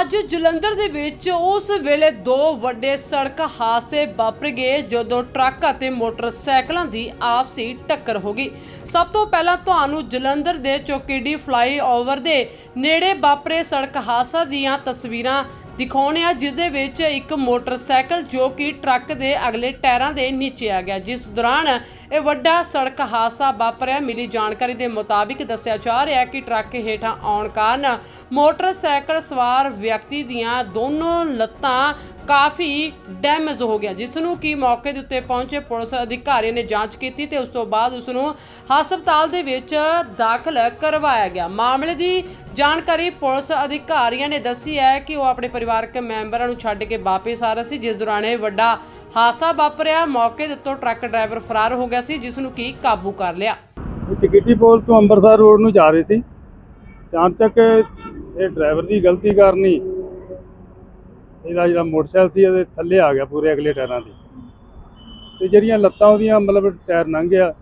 ਅੱਜ ਜਲੰਧਰ ਦੇ ਵਿੱਚ ਉਸ ਵੇਲੇ ਦੋ ਵੱਡੇ ਸੜਕ ਹਾਦਸੇ ਵਾਪਰ ਗਏ ਜਦੋਂ ਟਰੱਕ ਅਤੇ ਮੋਟਰਸਾਈਕਲਾਂ ਦੀ ਆਪਸੀ ਟੱਕਰ ਹੋ ਗਈ। ਸਭ ਤੋਂ ਪਹਿਲਾਂ ਤੁਹਾਨੂੰ ਜਲੰਧਰ ਦੇ ਚੌਕੀਡੀ ਫਲਾਈਓਵਰ ਦੇ ਨੇੜੇ ਵਾਪਰੇ ਸੜਕ ਹਾਦਸਾ ਦੀਆਂ ਤਸਵੀਰਾਂ ਦਿਖਾਉਣੇ ਆ, ਜਿਸ ਦੇ ਵਿੱਚ ਇੱਕ ਮੋਟਰਸਾਈਕਲ ਜੋ ਕਿ ਟਰੱਕ ਦੇ ਅਗਲੇ ਟਾਇਰਾਂ ਦੇ ਨੀਚੇ ਆ ਗਿਆ। ਜਿਸ ਦੌਰਾਨ ਇਹ ਵੱਡਾ ਸੜਕ ਹਾਦਸਾ ਵਾਪਰਿਆ। ਮਿਲੀ ਜਾਣਕਾਰੀ ਦੇ ਮੁਤਾਬਿਕ ਦੱਸਿਆ ਜਾ ਰਿਹਾ ਹੈ ਕਿ ਟਰੱਕ ਹੇਠਾਂ ਆਉਣ ਕਾਰਨ ਮੋਟਰਸਾਈਕਲ ਸਵਾਰ ਵਿਅਕਤੀ ਦੀਆਂ ਦੋਨੋਂ ਲੱਤਾਂ ਕਾਫੀ ਡੈਮੇਜ ਹੋ ਗਿਆ। ਜਿਸ ਨੂੰ ਕਿ ਮੌਕੇ ਦੇ ਉੱਤੇ ਪਹੁੰਚੇ ਪੁਲਿਸ ਅਧਿਕਾਰੀ ਨੇ ਜਾਂਚ ਕੀਤੀ ਤੇ ਉਸ ਤੋਂ ਬਾਅਦ ਉਸ ਨੂੰ ਹਸਪਤਾਲ ਦੇ ਵਿੱਚ ਦਾਖਲ ਕਰਵਾਇਆ ਗਿਆ। ਮਾਮਲੇ ਦੀ ਜਾਣਕਾਰੀ ਪੁਲਿਸ ਅਧਿਕਾਰੀਆਂ ਨੇ ਦੱਸੀ ਹੈ ਕਿ ਉਹ ਆਪਣੇ ਪਰਿਵਾਰਕ ਮੈਂਬਰਾਂ ਨੂੰ ਛੱਡ ਕੇ ਵਾਪਸ ਆ ਰਿਹਾ ਸੀ। ਜਿਸ ਦੌਰਾਨ ਇਹ ਵੱਡਾ ਹਾਦਸਾ ਵਾਪਰਿਆ। ਮੌਕੇ ਦੇ ਉੱਤੋਂ ਟਰੱਕ ਡਰਾਈਵਰ ਫਰਾਰ ਹੋ ਗਿਆ ਸੀ ਜਿਸ ਨੂੰ ਕੀ ਕਾਬੂ ਕਰ ਲਿਆ। ਇਹ ਪੋਲ ਤੋਂ ਅੰਮ੍ਰਿਤਸਰ ਰੋਡ ਨੂੰ ਜਾ ਰਹੇ ਸੀ। ਚਾਣਚੱਕ ਇਹ ਡਰਾਈਵਰ ਦੀ ਗਲਤੀ ਕਾਰਨੀ ਇਹਦਾ ਜਿਹੜਾ ਮੋਟਰਸਾਈਕਲ ਸੀ ਇਹਦੇ ਥੱਲੇ ਆ ਗਿਆ ਪੂਰੇ ਅਗਲੇ ਟਾਇਰਾਂ ਦੇ ਤੇ ਜਿਹੜੀਆਂ ਲੱਤਾਂ ਉਹਦੀਆਂ ਮਤਲਬ ਟਾਇਰ ਲੰਘ ਗਿਆ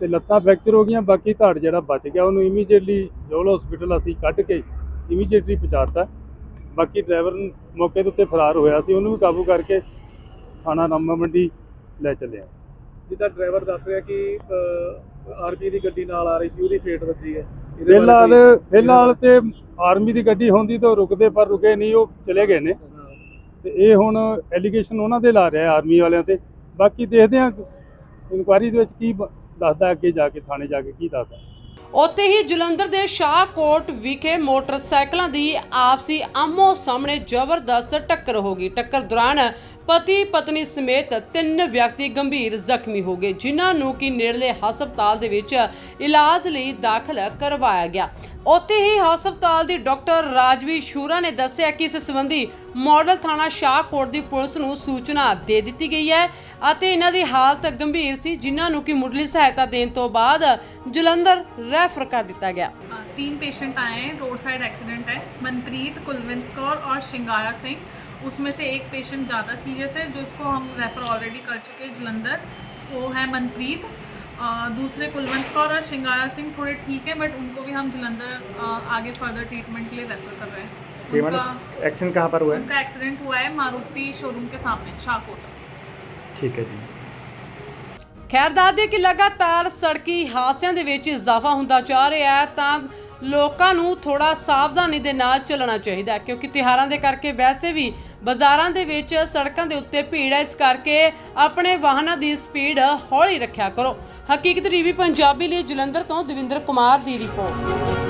ਤੇ ਲੱਤਾਂ ਫ੍ਰੈਕਚਰ ਹੋ ਗਈਆਂ ਬਾਕੀ ਧੜ ਜਿਹੜਾ ਬਚ ਗਿਆ ਉਹਨੂੰ ਇਮੀਡੀਏਟਲੀ ਜੋਲ ਹਸਪੀਟਲ ਅਸੀਂ ਕੱਢ ਕੇ ਇਮੀਡੀਏਟਲੀ ਪਹੁੰਚਾਤਾ। ਬਾਕੀ ਡਰਾਈਵਰ ਮੌਕੇ ਦੇ ਉੱਤੇ ਫਰਾਰ ਹੋਇਆ ਸੀ ਉਹਨੂੰ ਵੀ ਕਾਬੂ ਕਰਕੇ ਥਾਣਾ ਰਾਮਾ ਮੰਡੀ ਲੈ ਚੱਲਿਆ। ਜਿੱਦਾਂ ਡਰਾਈਵਰ ਦੱਸ ਰਿਹਾ ਕਿ ਆਰਪੀ ਦੀ ਗੱਡੀ ਨਾਲ ਆ ਰਹੀ ਸੀ ਉਹਦੀ ਫੇਟ ਵੱਜੀ ਹੈ। ਫਿਲਹਾਲ ਫਿਲਹਾਲ ਤੇ ਆਰਮੀ ਦੀ ਗੱਡੀ ਹੁੰਦੀ ਤਾਂ ਉਹ ਰੁਕਦੇ ਪਰ ਰੁਕੇ ਨਹੀਂ, ਉਹ ਚਲੇ ਗਏ ਨੇ ਹਾਂ। ਤੇ ਇਹ ਹੁਣ ਐਲੀਗੇਸ਼ਨ ਉਹਨਾਂ ਦੇ ਲਾ ਰਿਹਾ ਆਰਮੀ ਵਾਲਿਆਂ ਤੇ ਬਾਕੀ ਦੇਖਦੇ ਹਾਂ ਇਨਕੁਆਇਰੀ ਦੇ ਵਿੱਚ ਕੀ ਦੱਸਦਾ ਅੱਗੇ ਜਾ ਕੇ, ਥਾਣੇ ਜਾ ਕੇ ਕੀ ਦੱਸਦਾ ਉੱਥੇ ਹੀ ਜਲੰਧਰ ਦੇ ਸ਼ਾਹਕੋਟ ਵਿਖੇ ਮੋਟਰਸਾਈਕਲਾਂ ਦੀ ਆਪਸੀ ਆਮੋ ਸਾਹਮਣੇ ਜ਼ਬਰਦਸਤ ਟੱਕਰ ਹੋ ਗਈ। ਟੱਕਰ ਦੌਰਾਨ ਪਤੀ ਪਤਨੀ ਸਮੇਤ ਤਿੰਨ ਵਿਅਕਤੀ ਗੰਭੀਰ ਜ਼ਖਮੀ ਹੋ ਗਏ, ਜਿਨ੍ਹਾਂ ਨੂੰ ਕਿ ਨੇੜਲੇ ਹਸਪਤਾਲ ਦੇ ਵਿੱਚ ਇਲਾਜ ਲਈ ਦਾਖਲ ਕਰਵਾਇਆ ਗਿਆ। ਉੱਥੇ ਹੀ ਹਸਪਤਾਲ ਦੀ ਡਾਕਟਰ ਰਾਜਵੀ ਸ਼ੂਰਾ ਨੇ ਦੱਸਿਆ ਕਿ ਇਸ ਸੰਬੰਧੀ ਮਾਡਲ ਥਾਣਾ ਸ਼ਾਹਕੋਟ ਦੀ ਪੁਲਿਸ ਨੂੰ ਸੂਚਨਾ ਦੇ ਦਿੱਤੀ ਗਈ ਹੈ ਅਤੇ ਇਹਨਾਂ ਦੀ ਹਾਲਤ ਗੰਭੀਰ ਸੀ ਜਿਨ੍ਹਾਂ ਨੂੰ ਕਿ ਮੁੱਢਲੀ ਸਹਾਇਤਾ ਦੇਣ ਤੋਂ ਬਾਅਦ ਜਲੰਧਰ ਰੈਫਰ ਕਰ ਦਿੱਤਾ ਗਿਆ हाँ, तीन पेशेंट आए हैं रोड साइड एक्सीडेंट है मनप्रीत कुलविंत कौर और श्रृंगारा सिंह उसमें से एक पेशेंट ज़्यादा सीरियस है जो इसको हम रेफ़र ऑलरेडी कर चुके हैं जलंधर वो है मनप्रीत अ, दूसरे कुलवंत कौर और श्रृंगारा सिंह थोड़े ठीक है बट उनको भी हम जलंधर अ, आगे फर्दर ट्रीटमेंट के लिए रेफ़र कर रहे हैं ये उनका मतलब एक्शन कहाँ पर हुआ है उनका एक्सीडेंट हुआ है मारुति शोरूम के सामने शाहकोट ठीक है जी ਖੈਰ ਦੱਸਦੇ ਕਿ ਲਗਾਤਾਰ ਸੜਕੀ ਹਾਦਸਿਆਂ ਦੇ ਵਿੱਚ ਇਜ਼ਾਫਾ ਹੁੰਦਾ ਜਾ ਰਿਹਾ ਹੈ ਤਾਂ ਲੋਕਾਂ ਨੂੰ ਥੋੜਾ ਸਾਵਧਾਨੀ ਦੇ ਨਾਲ ਚੱਲਣਾ ਚਾਹੀਦਾ ਹੈ ਕਿਉਂਕਿ ਤਿਹਾਰਾਂ ਦੇ ਕਰਕੇ ਵੈਸੇ ਵੀ ਬਾਜ਼ਾਰਾਂ ਦੇ ਵਿੱਚ ਸੜਕਾਂ ਦੇ ਉੱਤੇ ਭੀੜ ਹੈ ਇਸ ਕਰਕੇ ਆਪਣੇ ਵਾਹਨਾਂ ਦੀ ਸਪੀਡ ਹੌਲੀ ਰੱਖਿਆ ਕਰੋ ਹਕੀਕਤ ਟੀਵੀ ਪੰਜਾਬੀ ਲਈ ਜਲੰਧਰ ਤੋਂ ਦਵਿੰਦਰ ਕੁਮਾਰ ਦੀ ਰਿਪੋਰਟ